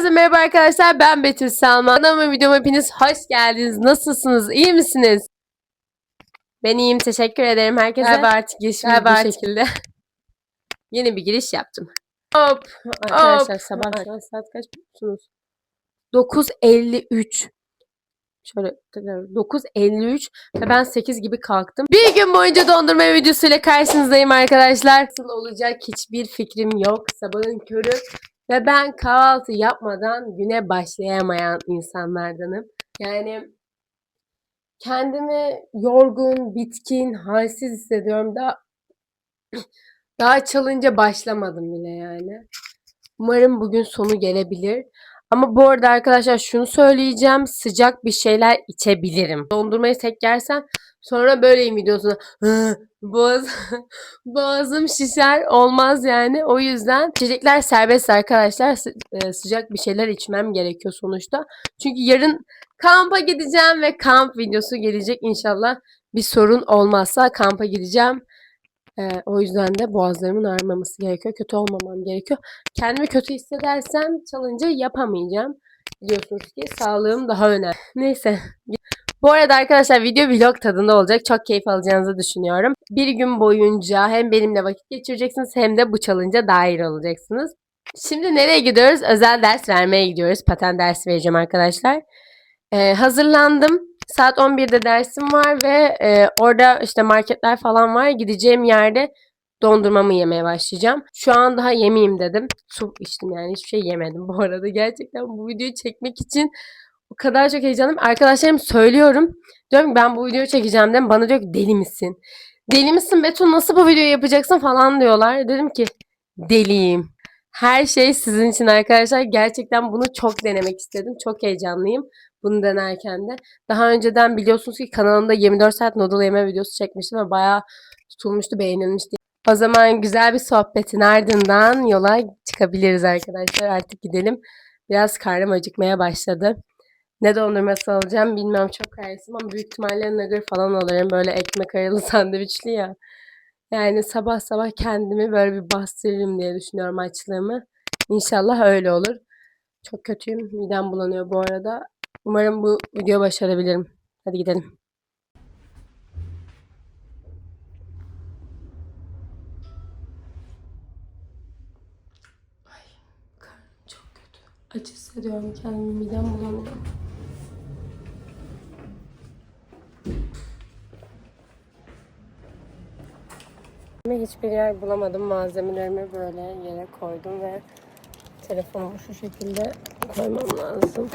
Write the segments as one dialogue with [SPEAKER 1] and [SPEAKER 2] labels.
[SPEAKER 1] Herkese merhaba arkadaşlar. Ben Betül Selman. Kanalıma videoma hepiniz hoş geldiniz. Nasılsınız? İyi misiniz? Ben iyiyim. Teşekkür ederim herkese.
[SPEAKER 2] Galiba
[SPEAKER 1] artık girişimi
[SPEAKER 2] Galiba
[SPEAKER 1] bu
[SPEAKER 2] artık-
[SPEAKER 1] şekilde. Yeni bir giriş yaptım. Hop.
[SPEAKER 2] Arkadaşlar
[SPEAKER 1] Hop.
[SPEAKER 2] sabah şu an saat kaç biliyorsunuz?
[SPEAKER 1] 9.53. Şöyle tekrar 9.53 ve ben 8 gibi kalktım. Bir gün boyunca dondurma videosuyla karşınızdayım arkadaşlar. Nasıl olacak hiçbir fikrim yok. Sabahın körü ve ben kahvaltı yapmadan güne başlayamayan insanlardanım. Yani kendimi yorgun, bitkin, halsiz hissediyorum. Daha daha çalınca başlamadım bile yani. Umarım bugün sonu gelebilir. Ama bu arada arkadaşlar şunu söyleyeceğim. Sıcak bir şeyler içebilirim. Dondurmayı tek yersem sonra böyleyim videosunda. "Hı, Boğaz, boğazım şişer olmaz yani. O yüzden içecekler serbest arkadaşlar. E, sıcak bir şeyler içmem gerekiyor sonuçta. Çünkü yarın kampa gideceğim ve kamp videosu gelecek inşallah. Bir sorun olmazsa kampa gideceğim. Ee, o yüzden de boğazlarımın ağrımaması gerekiyor. Kötü olmamam gerekiyor. Kendimi kötü hissedersem challenge yapamayacağım. Biliyorsunuz ki sağlığım daha önemli. Neyse. Bu arada arkadaşlar video vlog tadında olacak. Çok keyif alacağınızı düşünüyorum. Bir gün boyunca hem benimle vakit geçireceksiniz hem de bu challenge'a dahil olacaksınız. Şimdi nereye gidiyoruz? Özel ders vermeye gidiyoruz. Paten dersi vereceğim arkadaşlar. Ee, hazırlandım. Saat 11'de dersim var ve e, orada işte marketler falan var. Gideceğim yerde dondurmamı yemeye başlayacağım. Şu an daha yemeyeyim dedim. Su içtim yani hiçbir şey yemedim bu arada. Gerçekten bu videoyu çekmek için o kadar çok heyecanlıyım. Arkadaşlarım söylüyorum. Diyorum ki ben bu videoyu çekeceğim dedim. Bana diyor ki deli misin? Deli misin Beton nasıl bu videoyu yapacaksın falan diyorlar. Dedim ki deliyim. Her şey sizin için arkadaşlar. Gerçekten bunu çok denemek istedim. Çok heyecanlıyım bunu denerken de. Daha önceden biliyorsunuz ki kanalımda 24 saat noodle yeme videosu çekmiştim ve bayağı tutulmuştu, beğenilmişti. O zaman güzel bir sohbetin ardından yola çıkabiliriz arkadaşlar. Artık gidelim. Biraz karnım acıkmaya başladı. Ne dondurması alacağım bilmiyorum çok kararsızım ama büyük ihtimalle nugget falan alırım. Böyle ekmek aralı sandviçli ya. Yani sabah sabah kendimi böyle bir bastırırım diye düşünüyorum açlığımı. İnşallah öyle olur. Çok kötüyüm. Midem bulanıyor bu arada. Umarım bu video başarabilirim. Hadi gidelim. Ay, karnım çok kötü. Acı hissediyorum kendimi. Midem bulanıyor. Hiçbir yer bulamadım. Malzemelerimi böyle yere koydum ve telefonumu şu şekilde koymam lazım.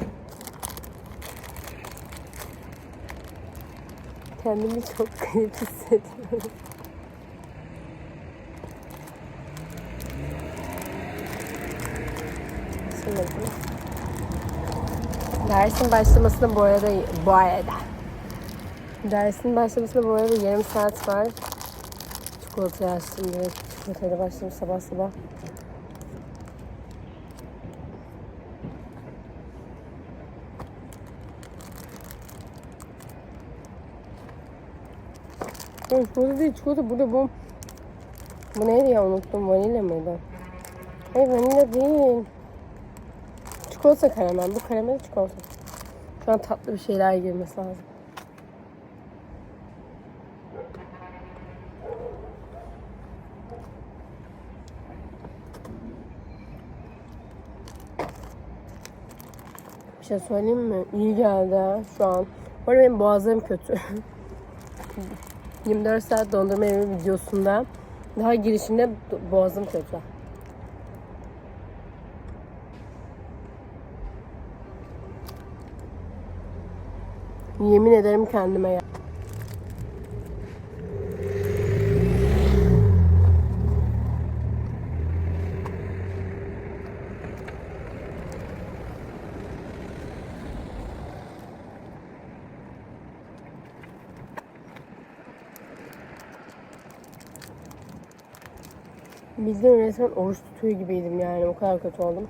[SPEAKER 1] Kendimi çok garip hissediyorum. Dersin başlamasına bu arada bu arada dersin başlamasına bu arada yarım saat var. Çikolata açtım direkt. Çikolatayla başladım sabah sabah. Hayır, çikolata değil, çikolata burada bu. Bu neydi ya unuttum, vanilya mıydı? Hayır vanilya değil. Çikolata karamel, bu karamel çikolata. Şu an tatlı bir şeyler girmesi lazım. Bir şey söyleyeyim mi? İyi geldi şu an. Bu arada benim boğazlarım kötü. 24 saat dondurma yeme videosunda daha girişinde boğazım kötü. Yemin ederim kendime ya. Bizden resmen oruç tutuyor gibiydim yani. O kadar kötü oldum.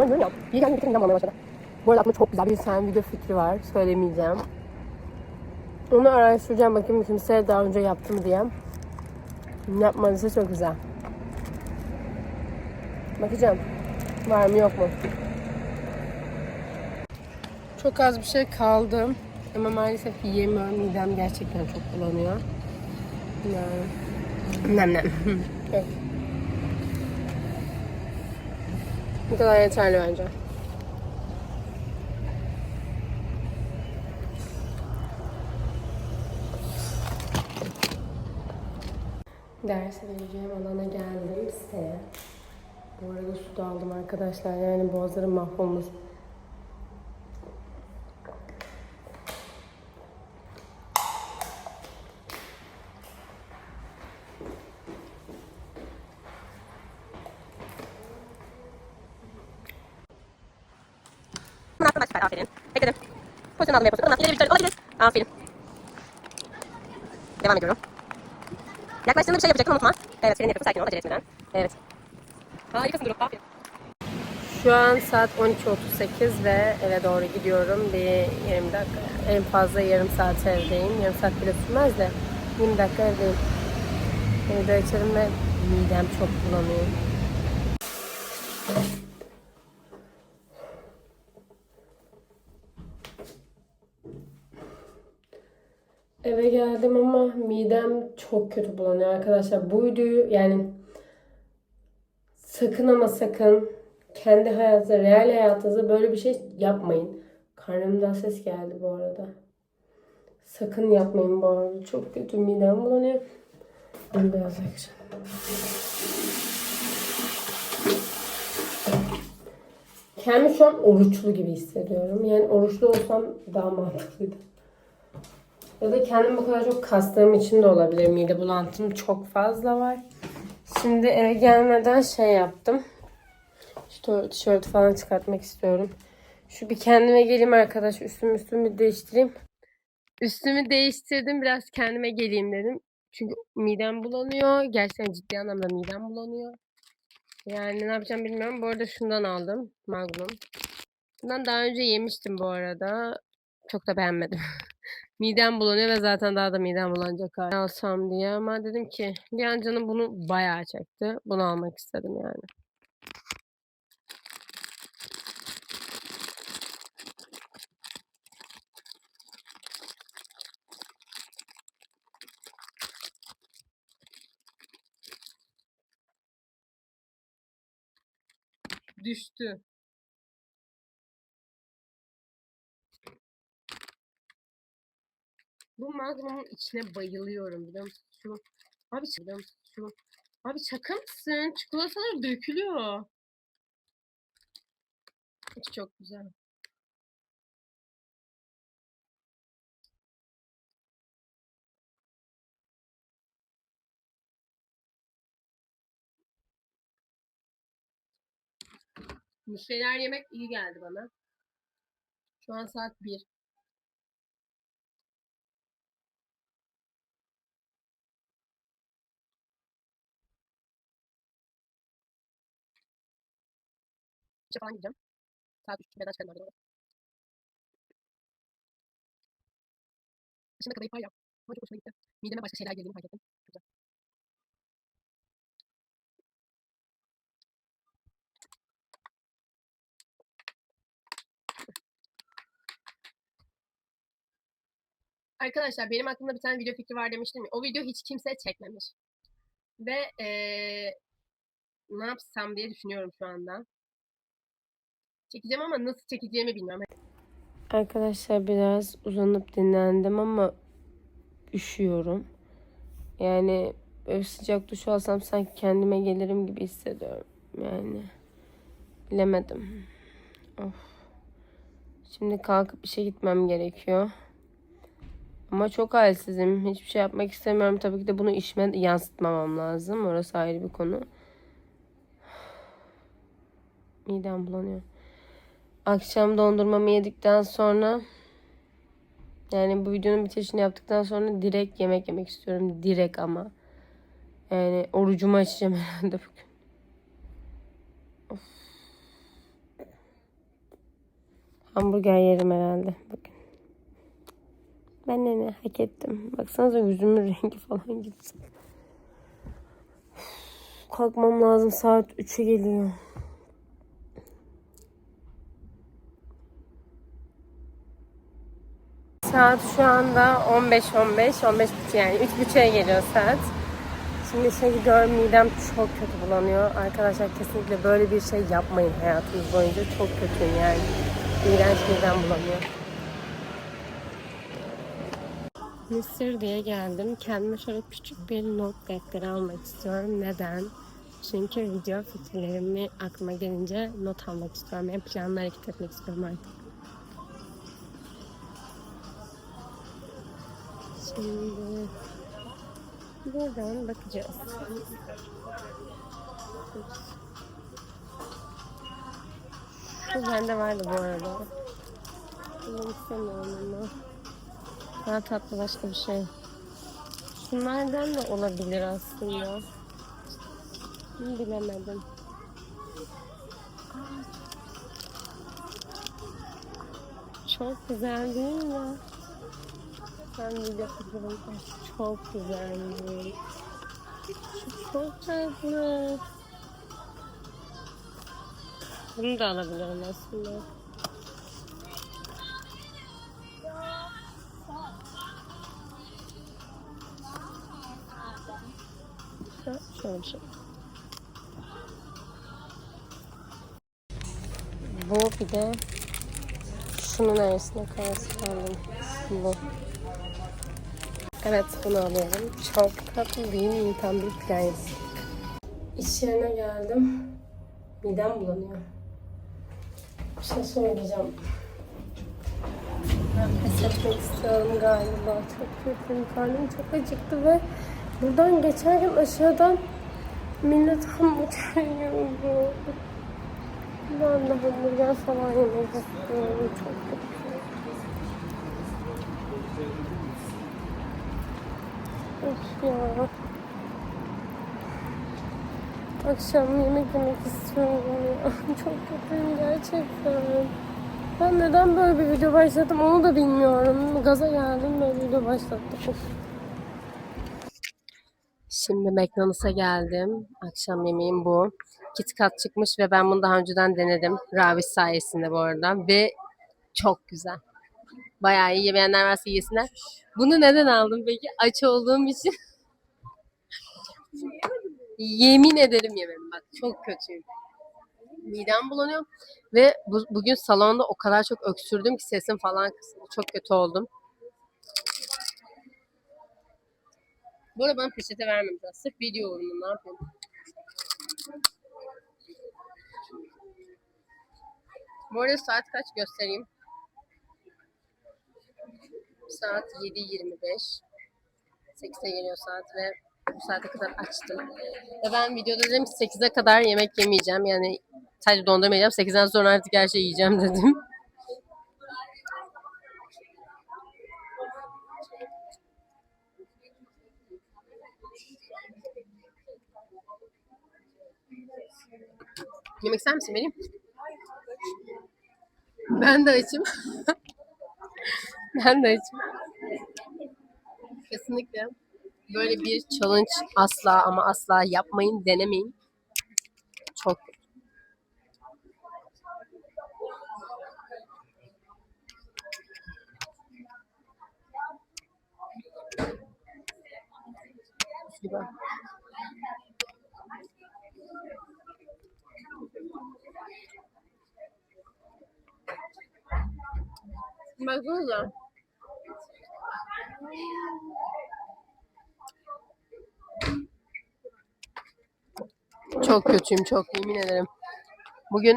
[SPEAKER 1] Ben yaptım. İyi geldi bitirdim başladı. Bu arada aklımda çok güzel bir tane video fikri var. Söylemeyeceğim. Onu araştıracağım bakayım kimse daha önce yaptım diye. Yapmadıysa çok güzel. Bakacağım. Var mı yok mu? Çok az bir şey kaldı. Ama maalesef yiyemiyorum. Midem gerçekten çok bulanıyor. Yani. Nem nem. Yok. Bu kadar yeterli bence. Ders vereceğim alana geldim siteye. Bu arada su da aldım arkadaşlar. Yani boğazlarım mahvolmuş.
[SPEAKER 3] Bunu süper aferin. Bekledim. Pozisyon aldım. Ondan ileri bir dönüp alabiliriz. Aferin. Devam ediyorum. Yaklaştığında bir şey yapacaktım unutma. Evet senin yapıp sakin ol acele etmeden. Evet. Harikasın Duru. Aferin.
[SPEAKER 1] Şu an saat 12.38 ve eve doğru gidiyorum. Bir 20 dakika, en fazla yarım saat evdeyim. Yarım saat bile sürmez de 20 dakika evdeyim. Evde açarım ve midem çok bulanıyor. Eve geldim ama midem çok kötü bulanıyor arkadaşlar. Bu videoyu yani sakın ama sakın kendi hayatınızda, real hayatınızda böyle bir şey yapmayın. Karnımdan ses geldi bu arada. Sakın yapmayın bu arada. Çok kötü midem bulanıyor. Ben biraz yakacağım. Kendimi şu an oruçlu gibi hissediyorum. Yani oruçlu olsam daha mantıklıydı. Ya da kendimi bu kadar çok kastığım için de olabilir. Mide bulantım çok fazla var. Şimdi eve gelmeden şey yaptım. Şu tişörtü falan çıkartmak istiyorum. Şu bir kendime geleyim arkadaş. Üstümü üstümü değiştireyim. Üstümü değiştirdim. Biraz kendime geleyim dedim. Çünkü midem bulanıyor. Gerçekten ciddi anlamda midem bulanıyor. Yani ne yapacağım bilmiyorum. Bu arada şundan aldım. Magnum. Bundan daha önce yemiştim bu arada. Çok da beğenmedim. midem bulanıyor ve zaten daha da midem bulanacak hali alsam diye. Ama dedim ki bir an canım bunu bayağı çekti. Bunu almak istedim yani. Düştü. Bu Magnum'un içine bayılıyorum biliyor musun? Şu, abi musun? Şu, abi şaka mısın? Çikolatalar dökülüyor. Çok güzel. Şeyler yemek iyi geldi bana. Şu an saat 1. İşe falan gideceğim. Saat 3 beden çıkarım orada. Dışında kadayıf var ya. Ama çok hoşuma gitti. Mideme başka şeyler girdiğini fark ettim. Güzel. Arkadaşlar benim aklımda bir tane video fikri var demiştim. O video hiç kimse çekmemiş. Ve eee, ne yapsam diye düşünüyorum şu anda. Çekeceğim ama nasıl çekeceğimi bilmiyorum. Arkadaşlar biraz uzanıp dinlendim ama üşüyorum. Yani böyle sıcak duş alsam sanki kendime gelirim gibi hissediyorum. Yani bilemedim. Of. Şimdi kalkıp işe gitmem gerekiyor. Ama çok halsizim. Hiçbir şey yapmak istemiyorum. Tabii ki de bunu işime yansıtmamam lazım. Orası ayrı bir konu. Midem bulanıyor. Akşam dondurmamı yedikten sonra yani bu videonun bitirişini yaptıktan sonra direkt yemek yemek istiyorum. Direkt ama. Yani orucumu açacağım herhalde bugün. Hamburger yerim herhalde bugün. Ben de ne hak ettim. Baksanıza yüzümün rengi falan gitti. Kalkmam lazım. Saat 3'e geliyor. Saat şu anda 15.15, 15 buçuk yani 3 buçuğa geliyor saat. Şimdi işe gidiyorum, midem çok kötü bulanıyor. Arkadaşlar kesinlikle böyle bir şey yapmayın hayatınız boyunca. Çok kötüyüm yani. İğrenç midem bulanıyor. Mısır diye geldim. Kendime şöyle küçük bir not defteri almak istiyorum. Neden? Çünkü video fikirlerimi aklıma gelince not almak istiyorum. Yani planla hareket etmek istiyorum artık. Şimdi buradan bakacağız. Şu bende vardı bu arada. Bunu istemiyorum ama. Daha tatlı başka bir şey. Şunlardan da olabilir aslında. Bunu bilemedim. Çok güzel değil mi? Ben de yapıyorum. Çok güzelmiş. Çok tatlı. Bunu da alabilirim aslında. Şey. Bu bir de şunun arasına karası kaldım. Bu. Evet bunu alıyorum. Çok tatlı değil mi? Tam bir prens. İş yerine geldim. Midem bulanıyor. Bir şey söyleyeceğim. Ben pes etmek istiyorum galiba. Çok kötüyüm. Karnım çok acıktı ve buradan geçerken aşağıdan millet hamburger yiyordu. Ben de hamburger falan yemek istiyorum. Çok kötü. Of. Akşam yemek yemek istiyorum ya. Çok kötüyüm gerçekten. Ben neden böyle bir video başladım onu da bilmiyorum. Gaza geldim böyle video başlattım. Şimdi McDonald's'a geldim. Akşam yemeğim bu. KitKat çıkmış ve ben bunu daha önceden denedim. Raviş sayesinde bu arada. Ve çok güzel. Bayağı iyi. Yemeyenler varsa yesinler. Bunu neden aldım peki? Aç olduğum için. Yemin ederim yemedim. Bak çok kötüyüm. Midem bulanıyor. Ve bu, bugün salonda o kadar çok öksürdüm ki sesim falan kısıldı. Çok kötü oldum. Bu arada bana peçete vermediler. Sırf video uğruna ne yapayım? Bu arada saat kaç göstereyim. Saat 7.25. 8'e geliyor saat ve bu saate kadar açtım. Ve ben videoda dedim ki 8'e kadar yemek yemeyeceğim. Yani sadece dondurma yiyeceğim. 8'den sonra artık her şeyi yiyeceğim dedim. Yemek ister misin benim? Ben de açım. ben de açım. Kesinlikle böyle bir challenge asla ama asla yapmayın, denemeyin. Çok kötü. Baksanıza. Çok kötüyüm çok yemin ederim. Bugün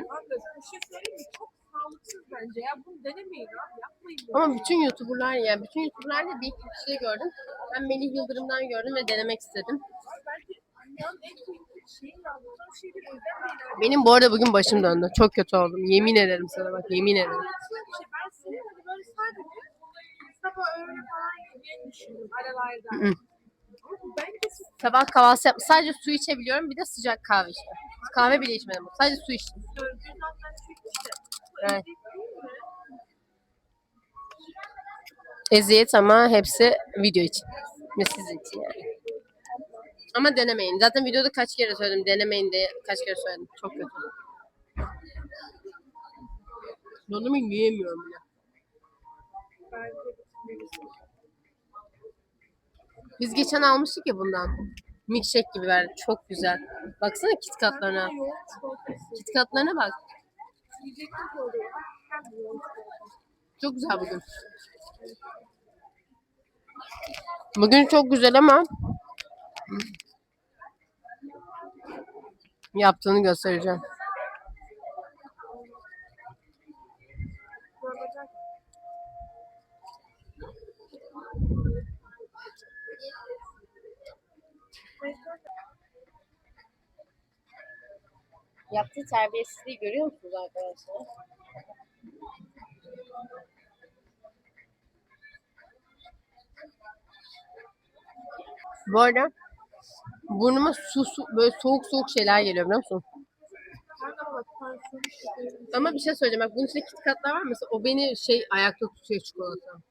[SPEAKER 2] şey söyleyeyim mi? Çok sağlıksız bence ya. Bunu denemeyin abi. Yapmayın bunu.
[SPEAKER 1] ama bütün YouTuber'lar ya bütün YouTuber'larda bir iki kişiyi gördüm. Ben Melih Yıldırım'dan gördüm ve denemek istedim.
[SPEAKER 2] Bence dünyanın en
[SPEAKER 1] Benim bu arada bugün başım döndü. Çok kötü oldum. Yemin ederim sana bak yemin ederim.
[SPEAKER 2] Şey. Ben senin hani böyle sadece sabah öğle falan yediğini düşündüm aralarda.
[SPEAKER 1] Kahvaltı yap. Sadece su içebiliyorum. Bir de sıcak kahve içtim. Kahve bile içmedim. Sadece su içtim.
[SPEAKER 2] işte.
[SPEAKER 1] Evet.
[SPEAKER 2] eziyet
[SPEAKER 1] ama hepsi video için. Ve sizin için yani. Ama denemeyin. Zaten videoda kaç kere söyledim. Denemeyin diye kaç kere söyledim. Çok kötü. Donumu yiyemiyorum bile. Biz geçen almıştık ya bundan. Milkshake gibi verdi. Çok güzel. Baksana kit katlarına. Kit katlarına bak. Çok güzel bugün. Bugün çok güzel ama yaptığını göstereceğim. Yaptığı terbiyesizliği görüyor musunuz arkadaşlar? Bu arada burnuma su, su böyle soğuk soğuk şeyler geliyor biliyor musun? Ama bir şey söyleyeceğim bak bunun içinde kitkatlar var mesela o beni şey ayakta tutuyor çikolata.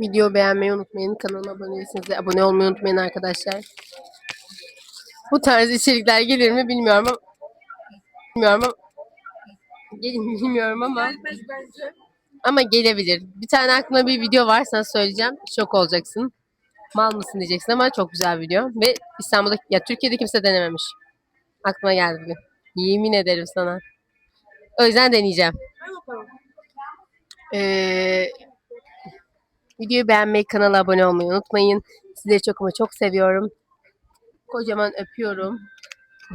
[SPEAKER 1] Video beğenmeyi unutmayın. Kanalıma abone değilseniz de abone olmayı unutmayın arkadaşlar. Bu tarz içerikler gelir mi bilmiyorum ama bilmiyorum ama Gel- bilmiyorum ama
[SPEAKER 2] Gelmez bence.
[SPEAKER 1] ama gelebilir. Bir tane aklımda bir video var sana söyleyeceğim. Şok olacaksın. Mal mısın diyeceksin ama çok güzel video. Ve İstanbul'da ya Türkiye'de kimse denememiş. Aklıma geldi bugün. Yemin ederim sana. O yüzden deneyeceğim.
[SPEAKER 2] Hadi bakalım.
[SPEAKER 1] Ee, videoyu beğenmeyi, kanala abone olmayı unutmayın. Sizleri çok ama çok seviyorum. Kocaman öpüyorum.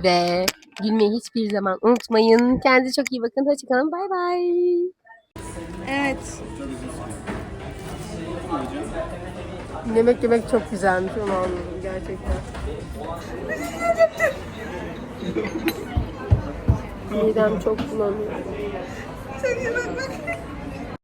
[SPEAKER 1] Ve gülmeyi hiçbir zaman unutmayın. Kendinize çok iyi bakın. Hoşçakalın. Bay bay.
[SPEAKER 2] Evet.
[SPEAKER 1] Yemek yemek çok güzelmiş onu anladım gerçekten. Midem çok bulanıyor.
[SPEAKER 2] Sen yemek.